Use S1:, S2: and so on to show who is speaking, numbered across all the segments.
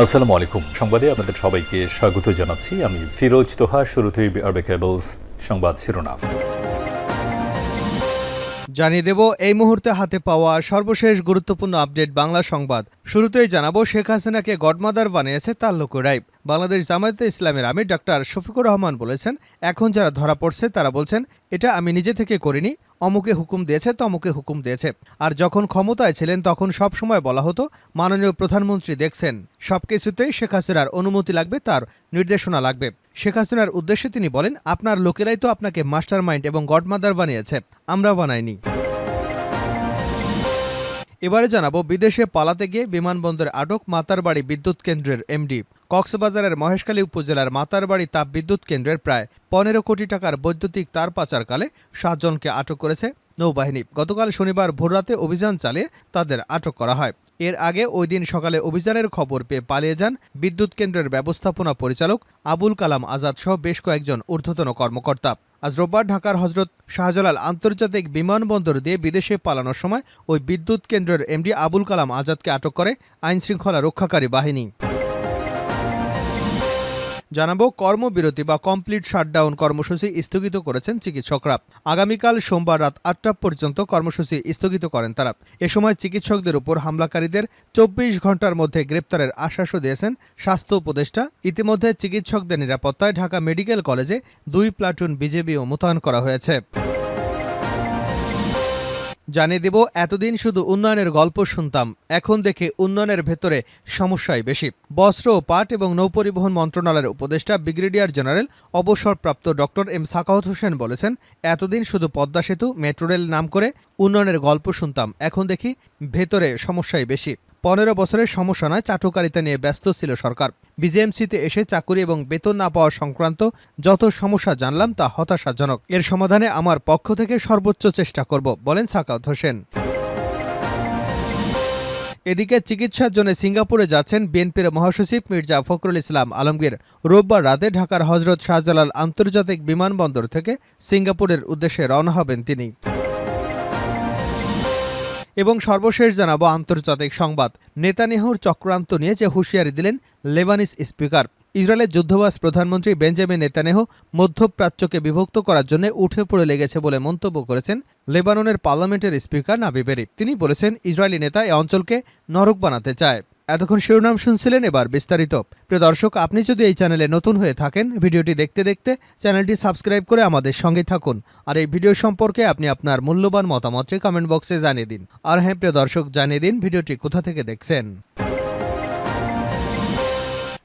S1: আসসালামু আলাইকুম। সংবাদে আপনাদের সবাইকে স্বাগত জানাচ্ছি। আমি ফিরোজ তোহা, শুরুতেই আরবে কেবলস সংবাদ শিরোনাম।
S2: জানিয়ে দেব, এই মুহূর্তে হাতে পাওয়া সর্বশেষ গুরুত্বপূর্ণ আপডেট বাংলা সংবাদ। শুরুতেই জানাব, শেখ হাসিনাকে গডমাদার বানিয়েছে তার লোকেরাই। বাংলাদেশ জামায়াতে ইসলামের আমির ডাক্তার শফিকুর রহমান বলেছেন, এখন যারা ধরা পড়ছে তারা বলছেন, এটা আমি নিজে থেকে করিনি, অমুকে হুকুম দিয়েছে তমুকে হুকুম দিয়েছে। আর যখন ক্ষমতায় ছিলেন তখন সব সময় বলা হতো, মাননীয় প্রধানমন্ত্রী দেখছেন, সবকিছুতেই শেখ হাসিনার অনুমতি লাগবে, তার নির্দেশনা লাগবে। শেখ হাসিনার উদ্দেশ্যে তিনি বলেন, আপনার লোকেরাই তো আপনাকে মাস্টার মাইন্ড এবং গডমাদার বানিয়েছে, আমরা বানাইনি। এবারে জানাব, বিদেশে পালাতে গিয়ে বিমানবন্দরে আটক মাতারবাড়ি বিদ্যুৎ কেন্দ্রের এমডি। কক্সবাজারের মহেশখালী উপজেলার মাতারবাড়ি তাপ বিদ্যুৎ কেন্দ্রের প্রায় পনেরো কোটি টাকার বৈদ্যুতিক তার পাচারকালে সাতজনকে আটক করেছে নৌবাহিনী। গতকাল শনিবার ভোররাতে অভিযান চালিয়ে তাদের আটক করা হয়। এর আগে ওই দিন সকালে অভিযানের খবর পেয়ে পালিয়ে যান বিদ্যুৎ কেন্দ্রের ব্যবস্থাপনা পরিচালক আবুল কালাম আজাদ সহ বেশ কয়েকজন ঊর্ধ্বতন কর্মকর্তা। আজ রোববার ঢাকার হজরত শাহজালাল আন্তর্জাতিক বিমানবন্দর দিয়ে বিদেশে পালানোর সময় ওই বিদ্যুৎ কেন্দ্রের এমডি আবুল কালাম আজাদকে আটক করে আইনশৃঙ্খলা রক্ষাকারী বাহিনী। জানাব, কর্মবিরতি বা কমপ্লিট শাটডাউন কর্মসূচি স্থগিত করেছেন চিকিৎসকরা। আগামীকাল সোমবার রাত আটটা পর্যন্ত কর্মসূচি স্থগিত করেন তারা। এ সময় চিকিৎসকদের উপর হামলাকারীদের চব্বিশ ঘণ্টার মধ্যে গ্রেপ্তারের আশ্বাসও দিয়েছেন স্বাস্থ্য উপদেষ্টা। ইতিমধ্যে চিকিৎসকদের নিরাপত্তায় ঢাকা মেডিকেল কলেজে দুই প্লাটুন বিজেপিও মোতায়েন করা হয়েছে। জানিয়ে দেব, এতদিন শুধু উন্নয়নের গল্প শুনতাম, এখন দেখে উন্নয়নের ভেতরে সমস্যাই বেশি। বস্ত্র পাট এবং নৌপরিবহন মন্ত্রণালয়ের উপদেষ্টা ব্রিগেডিয়ার জেনারেল অবসরপ্রাপ্ত ডক্টর এম সাকাহত হোসেন বলেছেন, এতদিন শুধু পদ্মা সেতু, মেট্রো রেল নাম করে উন্নয়নের গল্প শুনতাম, এখন দেখি ভেতরে সমস্যাই বেশি। পনেরো বছরের সমস্যা নয়, চাটুকারিতা নিয়ে ব্যস্ত ছিল সরকার। বিজেএমসিতে এসে চাকুরি এবং বেতন না পাওয়া সংক্রান্ত যত সমস্যা জানলাম তা হতাশাজনক। এর সমাধানে আমার পক্ষ থেকে সর্বোচ্চ চেষ্টা করব, বলেন সাকাউত হোসেন। এদিকে চিকিৎসার জন্য সিঙ্গাপুরে যাচ্ছেন বিএনপির মহাসচিব মির্জা ফখরুল ইসলাম আলমগীর। রোববার রাতে ঢাকার হজরত শাহজালাল আন্তর্জাতিক বিমানবন্দর থেকে সিঙ্গাপুরের উদ্দেশ্যে রওনা হবেন তিনি। এবং সর্বশেষ জানাব আন্তর্জাতিক সংবাদ। নেতানিয়াহুর চক্রান্ত নিয়ে যে হুঁশিয়ারি দিলেন লেবানিস স্পিকার। ইসরায়েলের যুদ্ধবাস প্রধানমন্ত্রী বেঞ্জামিন নেতানেহ মধ্যপ্রাচ্যকে বিভক্ত করার জন্য উঠে পড়ে লেগেছে বলে মন্তব্য করেছেন লেবাননের পার্লামেন্টের স্পিকার নাবি বেরি তিনি বলেছেন, ইসরায়েলি নেতা এ অঞ্চলকে নরক বানাতে চায়। এতক্ষণ শিরোনাম শুনছিলেন এবার বিস্তারিত। প্রিয় দর্শক, আপনি যদি এই চ্যানেলে নতুন হয়ে থাকেন, ভিডিওটি দেখতে দেখতে চ্যানেলটি সাবস্ক্রাইব করে আমাদের সঙ্গে থাকুন। আর এই ভিডিও সম্পর্কে আপনি আপনার মূল্যবান মতামতটি কমেন্ট বক্সে জানিয়ে দিন। আর হ্যাঁ প্রিয় দর্শক, জানিয়ে দিন ভিডিওটি কোথা থেকে দেখছেন।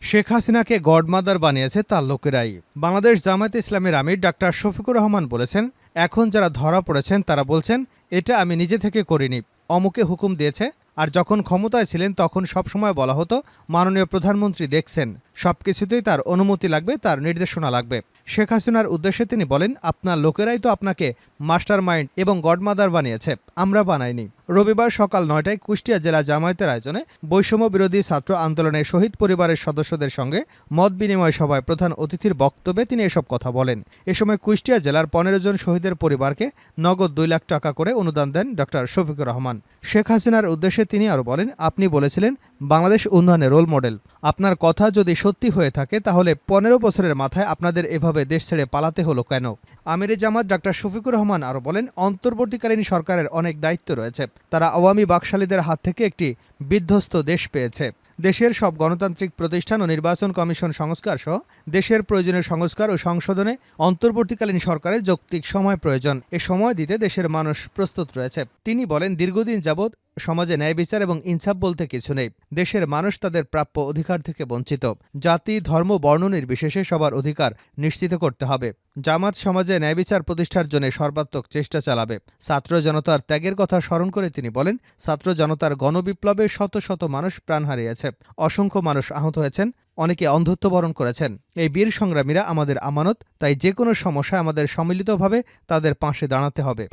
S2: শেখ হাসিনাকে গডমাদার বানিয়েছে তার লোকেরাই। বাংলাদেশ জামায়াত ইসলামের আমির ডাক্তার শফিকুর রহমান বলেছেন, এখন যারা ধরা পড়েছেন, তারা বলছেন, এটা আমি নিজে থেকে করিনি, অমুকে হুকুম দিয়েছে আর যখন ক্ষমতায় ছিলেন তখন সবসময় বলা হতো, মাননীয় প্রধানমন্ত্রী দেখছেন। সবকিছুতেই তার অনুমতি লাগবে, তার নির্দেশনা লাগবে। শেখ হাসিনার উদ্দেশ্যে তিনি বলেন, আপনার লোকেরাই তো আপনাকে মাস্টার মাইন্ড এবং গডমাদার বানিয়েছে, আমরা বানাইনি। রবিবার সকাল নয়টায় কুষ্টিয়া জেলা জামায়াতের আয়োজনে বৈষম্য বিরোধী ছাত্র আন্দোলনের শহীদ পরিবারের সদস্যদের সঙ্গে মত বিনিময় সভায় প্রধান অতিথির বক্তব্যে তিনি এসব কথা বলেন। এ সময় কুষ্টিয়া জেলার পনেরো জন শহীদের পরিবারকে নগদ দুই লাখ টাকা করে অনুদান দেন ডক্টর শফিকুর রহমান। শেখ হাসিনার উদ্দেশ্যে তিনি আরও বলেন, আপনি বলেছিলেন বাংলাদেশ উন্নয়নের রোল মডেল আপনার কথা যদি সত্যি হয়ে থাকে, তাহলে পনেরো বছরের মাথায় আপনাদের এভাবে দেশ ছেড়ে পালাতে হলো কেন? আমিরে জামাত ডাক্তার শফিকুর রহমান আরও বলেন, অন্তর্বর্তীকালীন সরকারের অনেক দায়িত্ব রয়েছে। তারা আওয়ামী বাকশালীদের হাত থেকে একটি বিধ্বস্ত দেশ পেয়েছে। দেশের সব গণতান্ত্রিক প্রতিষ্ঠান ও নির্বাচন কমিশন সংস্কার সহ দেশের প্রয়োজনীয় সংস্কার ও সংশোধনে অন্তর্বর্তীকালীন সরকারের যৌক্তিক সময় প্রয়োজন। এ সময় দিতে দেশের মানুষ প্রস্তুত রয়েছে। তিনি বলেন, দীর্ঘদিন যাবৎ সমাজে ন্যায় বিচার এবং ইনসাফ বলতে কিছু নেই। দেশের মানুষ তাদের প্রাপ্য অধিকার থেকে বঞ্চিত। জাতি, ধর্ম, বর্ণ নির্বিশেষে সবার অধিকার নিশ্চিত করতে হবে। জামাত সমাজে ন্যায় বিচার প্রতিষ্ঠার জন্য সর্বাত্মক চেষ্টা চালাবে। ছাত্র জনতার ত্যাগের কথা স্মরণ করে তিনি বলেন, ছাত্র জনতার গণবিপ্লবে শত শত মানুষ প্রাণ হারিয়েছে। অসংখ্য মানুষ আহত হয়েছেন। অনেকে অন্ধত্ব বরণ করেছেন। এই বীর সংগ্রামীরা আমাদের আমানত, তাই যে কোনো সমস্যায় আমাদের সম্মিলিতভাবে তাদের পাশে দাঁড়াতে হবে।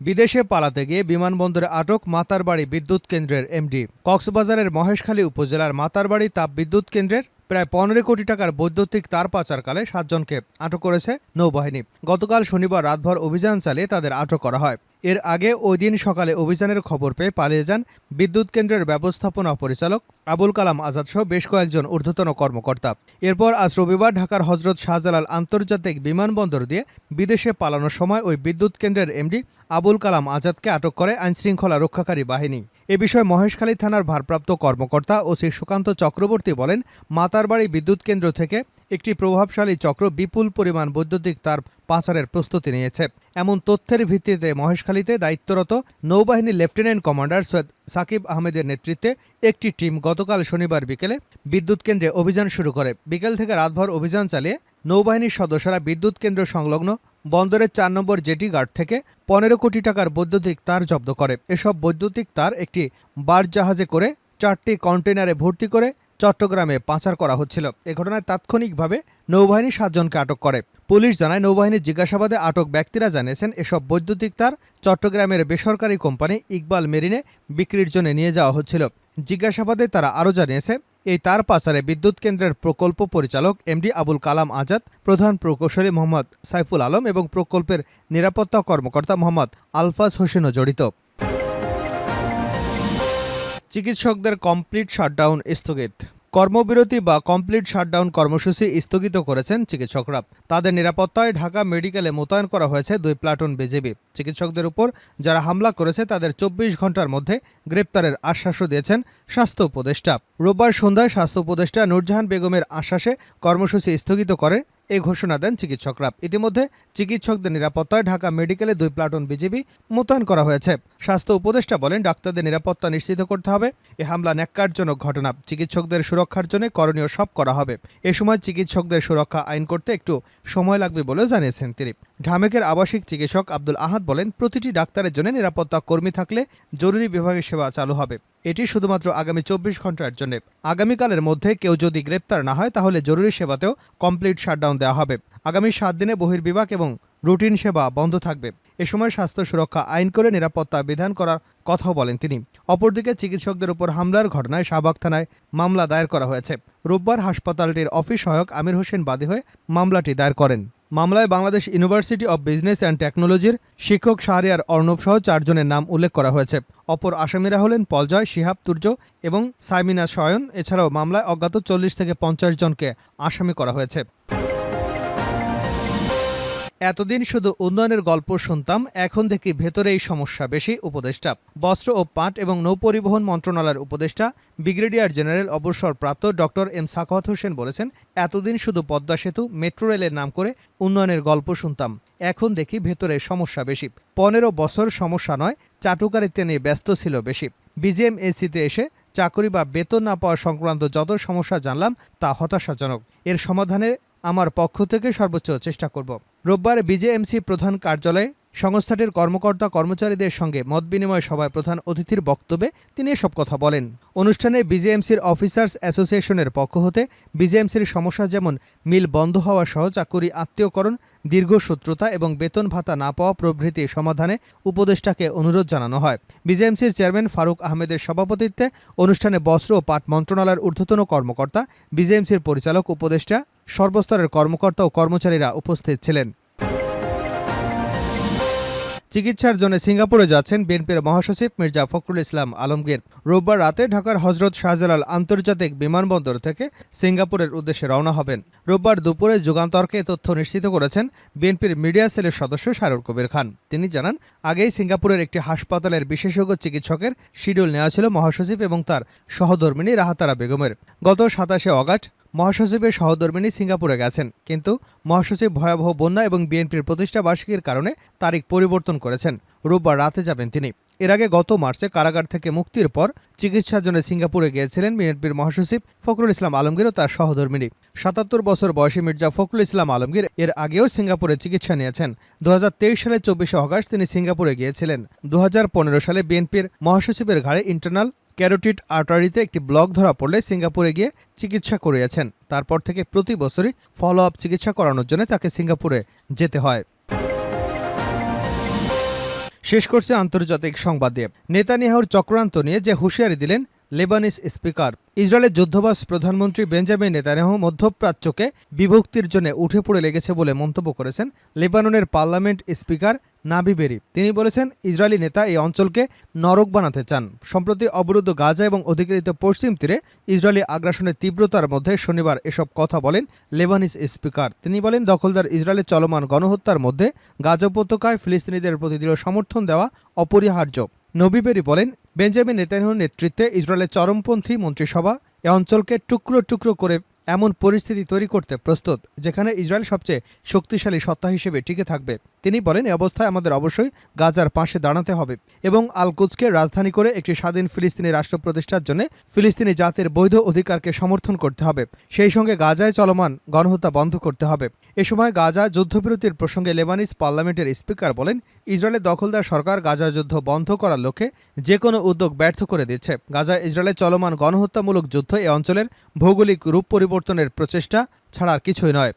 S2: বিদেশে পালাতে গিয়ে বিমানবন্দরে আটক মাতারবাড়ি বিদ্যুৎ কেন্দ্রের এমডি। কক্সবাজারের মহেশখালী উপজেলার মাতারবাড়ি তাপ বিদ্যুৎ কেন্দ্রের প্রায় পনেরো কোটি টাকার বৈদ্যুতিক তার পাচারকালে সাতজনকে আটক করেছে নৌবাহিনী। গতকাল শনিবার রাতভর অভিযান চালিয়ে তাদের আটক করা হয়। এর আগে ওই দিন সকালে অভিযানের খবর পেয়ে পালিয়ে যান বিদ্যুৎ কেন্দ্রের ব্যবস্থাপনা পরিচালক আবুল কালাম আজাদ সহ বেশ কয়েকজন ঊর্ধ্বতন কর্মকর্তা। এরপর আজ রবিবার ঢাকার হজরত শাহজালাল আন্তর্জাতিক বিমানবন্দর দিয়ে বিদেশে পালানোর সময় ওই বিদ্যুৎ কেন্দ্রের এমডি আবুল কালাম আজাদকে আটক করে আইনশৃঙ্খলা রক্ষাকারী বাহিনী। এ বিষয়ে মহেশখালী থানার ভারপ্রাপ্ত কর্মকর্তা ওসি সুকান্ত চক্রবর্তী বলেন, মাতারবাড়ি বিদ্যুৎ কেন্দ্র থেকে একটি প্রভাবশালী চক্র বিপুল পরিমাণ বৈদ্যুতিক তার পাচারের প্রস্তুতি নিয়েছে। এমন তথ্যের ভিত্তিতে মহেশখালীতে দায়িত্বরত নৌবাহিনীর লেফটেন্যান্ট কমান্ডার সৈয়দ সাকিব আহমেদের নেতৃত্বে একটি টিম গতকাল শনিবার বিকেলে বিদ্যুৎ কেন্দ্রে অভিযান শুরু করে। বিকেল থেকে রাতভর অভিযান চালিয়ে নৌবাহিনীর সদস্যরা বিদ্যুৎ কেন্দ্র সংলগ্ন বন্দরের চার নম্বর জেটি গার্ড থেকে পনেরো কোটি টাকার বৈদ্যুতিক তার জব্দ করে। এসব বৈদ্যুতিক তার একটি বার জাহাজে করে চারটি কন্টেনারে ভর্তি করে চট্টগ্রামে পাচার করা হচ্ছিল। এ ঘটনায় তাৎক্ষণিকভাবে নৌবাহিনী সাতজনকে আটক করে। পুলিশ জানায়, নৌবাহিনীর জিজ্ঞাসাবাদে আটক ব্যক্তিরা জানিয়েছেন, এসব বৈদ্যুতিক তার চট্টগ্রামের বেসরকারি কোম্পানি ইকবাল মেরিনে বিক্রির জন্য নিয়ে যাওয়া হচ্ছিল। জিজ্ঞাসাবাদে তারা আরও জানিয়েছে, এই তার পাচারে বিদ্যুৎ কেন্দ্রের প্রকল্প পরিচালক এমডি আবুল কালাম আজাদ, প্রধান প্রকৌশলী মোহাম্মদ সাইফুল আলম এবং প্রকল্পের নিরাপত্তা কর্মকর্তা মোহাম্মদ আলফাজ হোসেনও জড়িত। চিকিৎসকদের কমপ্লিট শাটডাউন স্থগিত। কর্মবিরতি বা কমপ্লিট শাটডাউন কর্মসূচি স্থগিত করেছেন চিকিৎসকরা। তাদের নিরাপত্তায় ঢাকা মেডিকেলে মোতায়েন করা হয়েছে দুই প্লাটুন বিজেপি চিকিৎসকদের উপর যারা হামলা করেছে, তাদের চব্বিশ ঘণ্টার মধ্যে গ্রেপ্তারের আশ্বাসও দিয়েছেন স্বাস্থ্য উপদেষ্টা। রোববার সন্ধ্যায় স্বাস্থ্য উপদেষ্টা নুরজাহান বেগমের আশ্বাসে কর্মসূচি স্থগিত করে এই ঘোষণা দেন চিকিৎসকরা। ইতিমধ্যে চিকিৎসকদের নিরাপত্তায় ঢাকা মেডিকেলে দুই প্লাটুন বিজিবি মোতায়েন করা হয়েছে। স্বাস্থ্য উপদেষ্টা বলেন, ডাক্তারদের নিরাপত্তা নিশ্চিত করতে হবে। এ হামলা ন্যাক্কারজনক ঘটনা। চিকিৎসকদের সুরক্ষার জন্য করণীয় সব করা হবে। এ সময় চিকিৎসকদের সুরক্ষা আইন করতে একটু সময় লাগবে বলেও জানিয়েছেন তিনি। ঢামেকের আবাসিক চিকিৎসক আব্দুল আহাদ বলেন, প্রতিটি ডাক্তারের জন্য নিরাপত্তা কর্মী থাকলে জরুরি বিভাগের সেবা চালু হবে। এটি শুধুমাত্র আগামী চব্বিশ ঘণ্টার জন্য। আগামীকালের মধ্যে কেউ যদি গ্রেপ্তার না হয়, তাহলে জরুরি সেবাতেও কমপ্লিট শাটডাউন দেওয়া হবে। আগামী সাত দিনে বহির্বিভাগ এবং রুটিন সেবা বন্ধ থাকবে। এ সময় স্বাস্থ্য সুরক্ষা আইন করে নিরাপত্তা বিধান করার কথাও বলেন তিনি। অপরদিকে চিকিৎসকদের উপর হামলার ঘটনায় শাহবাগ থানায় মামলা দায়ের করা হয়েছে। রোববার হাসপাতালটির অফিস সহায়ক আমির হোসেন বাদী হয়ে মামলাটি দায়ের করেন। মামলায় Bangladesh university of business and টেকনোলজির শিক্ষক শাহরিয়ার অর্ণব সহ চারজনের নাম উল্লেখ করা হয়েছে। অপর আসামিরা হলেন পলজয়, শিহাব তুর্য এবং সাইমিনা শয়ন এছাড়াও মামলায় অজ্ঞাত চল্লিশ থেকে পঞ্চাশ জনকে আসামি করা হয়েছে। এতদিন শুধু উন্নয়নের গল্প শুনতাম, এখন দেখি ভেতরে এই সমস্যা বেশি, উপদেষ্টা। বস্ত্র ও পাট এবং নৌপরিবহন মন্ত্রণালয়ের উপদেষ্টা, ব্রিগেডিয়ার জেনারেল অবসরপ্রাপ্ত ডক্টর এম সাখাওয়াত হোসেন বলেছেন, এতদিন শুধু পদ্মা সেতু, মেট্রো রেলের নাম করে উন্নয়নের গল্প শুনতাম। এখন দেখি ভেতরে সমস্যা বেশি। পনেরো বছর সমস্যা নয় চাটুকারিতে নিয়ে ব্যস্ত ছিল বেশি। বিজিএমএসিতে এসে চাকরি বা বেতন না পাওয়া সংক্রান্ত যত সমস্যা জানলাম, তা হতাশাজনক। এর সমাধানে আমার পক্ষ থেকে সর্বোচ্চ চেষ্টা করব। রোববার বিজেএমসি প্রধান কার্যালয়ে সংস্থাটির কর্মকর্তা কর্মচারীদের সঙ্গে মতবিনিময় সভায় প্রধান অতিথির বক্তব্যে তিনি এসব কথা বলেন। অনুষ্ঠানে বিজেএমসির অফিসার্স অ্যাসোসিয়েশনের পক্ষ হতে বিজেএমসির সমস্যা যেমন মিল বন্ধ হওয়া সহ চাকুরি আত্মীয়করণ দীর্ঘসূত্রতা এবং বেতন ভাতা না পাওয়া প্রভৃতি সমাধানে উপদেষ্টাকে অনুরোধ জানানো হয়। বিজেএমসির চেয়ারম্যান ফারুক আহমেদের সভাপতিত্বে অনুষ্ঠানে বস্ত্র ও পাট মন্ত্রণালয়ের ঊর্ধ্বতন কর্মকর্তা, বিজেএমসির পরিচালক, উপদেষ্টা, সর্বস্তরের কর্মকর্তা ও কর্মচারীরা উপস্থিত ছিলেন। চিকিৎসার জন্য সিঙ্গাপুরে যাচ্ছেন বিএনপির মহাসচিব মির্জা ফখরুল ইসলাম আলমগীর। রোববার রাতে ঢাকার হজরত শাহজালাল আন্তর্জাতিক বিমানবন্দর থেকে সিঙ্গাপুরের উদ্দেশ্যে রওনা হবেন। রোববার দুপুরে যুগান্তরকে তথ্য নিশ্চিত করেছেন বিএনপির মিডিয়া সেলের সদস্য শারুল কবির খান। তিনি জানান, আগেই সিঙ্গাপুরের একটি হাসপাতালের বিশেষজ্ঞ চিকিৎসকের শিডিউল নেওয়া ছিল মহাসচিব এবং তার সহধর্মিনী রাহাতারা বেগমের। গত সাতাশে অগাস্ট মহাসচিবের সহধর্মিনী সিঙ্গাপুরে গেছেন। কিন্তু মহাসচিব ভয়াবহ বন্যা এবং বিএনপির প্রতিষ্ঠা বার্ষিকীর কারণে তারিখ পরিবর্তন করেছেন। রোববার রাতে যাবেন তিনি। এর আগে গত মার্চে কারাগার থেকে মুক্তির পর চিকিৎসার জন্য সিঙ্গাপুরে গিয়েছিলেন বিএনপির মহাসচিব ফখরুল ইসলাম আলমগীর ও তার সহধর্মিনী সাতাত্তর বছর বয়সী মির্জা ফখরুল ইসলাম আলমগীর এর আগেও সিঙ্গাপুরে চিকিৎসা নিয়েছেন। দু হাজার তেইশ সালের চব্বিশে অগাস্ট তিনি সিঙ্গাপুরে গিয়েছিলেন। দু হাজার পনেরো সালে বিএনপির মহাসচিবের ঘাড়ে ইন্টারনাল ক্যারোটিড আর্টারিতে একটি ব্লক ধরা পড়লে সিঙ্গাপুরে গিয়ে চিকিৎসা করিয়েছেন। তারপর থেকে প্রতি বছরই ফলো আপ চিকিৎসা করানোর জন্য তাকে সিঙ্গাপুরে যেতে হয়। শেষ করছে আন্তর্জাতিক সংবাদ দিয়ে। নেতানিয়াহুর চক্রান্ত নিয়ে যে হুঁশিয়ারি দিলেন লেবানিস স্পিকার। ইসরায়েলের যুদ্ধবাস প্রধানমন্ত্রী বেঞ্জামিন নেতানিয়াহু মধ্যপ্রাচ্যকে বিভক্তির জন্য উঠে পড়ে লেগেছে বলে মন্তব্য করেছেন লেবাননের পার্লামেন্ট স্পিকার নাবি বেরি। তিনি বলেছেন, ইসরায়েলি নেতা এই অঞ্চলকে নরক বানাতে চান। সম্প্রতি অবরুদ্ধ গাজা এবং অধিকৃত পশ্চিম তীরে ইসরায়েলি আগ্রাসনের তীব্রতার মধ্যে শনিবার এসব কথা বলেন লেবানিস স্পিকার। তিনি বলেন, দখলদার ইসরায়েলের চলমান গণহত্যার মধ্যে গাজা উপত্যকায় ফিলিস্তিনিদের প্রতি দৃঢ় সমর্থন দেওয়া অপরিহার্য। নবীবেরি বলেন, বেঞ্জামিন নেতানিয়াহুর নেতৃত্বে ইসরায়েলের চরমপন্থী মন্ত্রিসভা এ অঞ্চলকে টুকরো টুকরো করে এমন পরিস্থিতি তৈরি করতে প্রস্তুত, যেখানে ইসরায়েল সবচেয়ে শক্তিশালী সত্তা হিসেবে টিকে থাকবে। তিনি বলেন এই অবস্থায় আমাদের অবশ্যই গাজার পাশে দাঁড়াতে হবে এবং আলকুদসকে রাজধানী করে একটি স্বাধীন ফিলিস্তিনি রাষ্ট্র প্রতিষ্ঠার জন্য ফিলিস্তিনি জাতির বৈধ অধিকারকে সমর্থন করতে হবে। সেই সঙ্গে গাজায় চলমান গণহত্যা বন্ধ করতে হবে। এ সময় গাজা যুদ্ধবিরতির প্রসঙ্গে লেবানিস পার্লামেন্টের স্পিকার বলেন, ইসরায়েলের দখলদার সরকার গাজা যুদ্ধ বন্ধ করার লক্ষ্যে যে কোনো উদ্যোগ ব্যর্থ করে দিচ্ছে। গাজা ইসরায়েলের চলমান গণহত্যামূলক যুদ্ধ এ অঞ্চলের ভৌগোলিক রূপ পরিবর্তনের প্রচেষ্টা ছাড়া আর কিছুই নয়।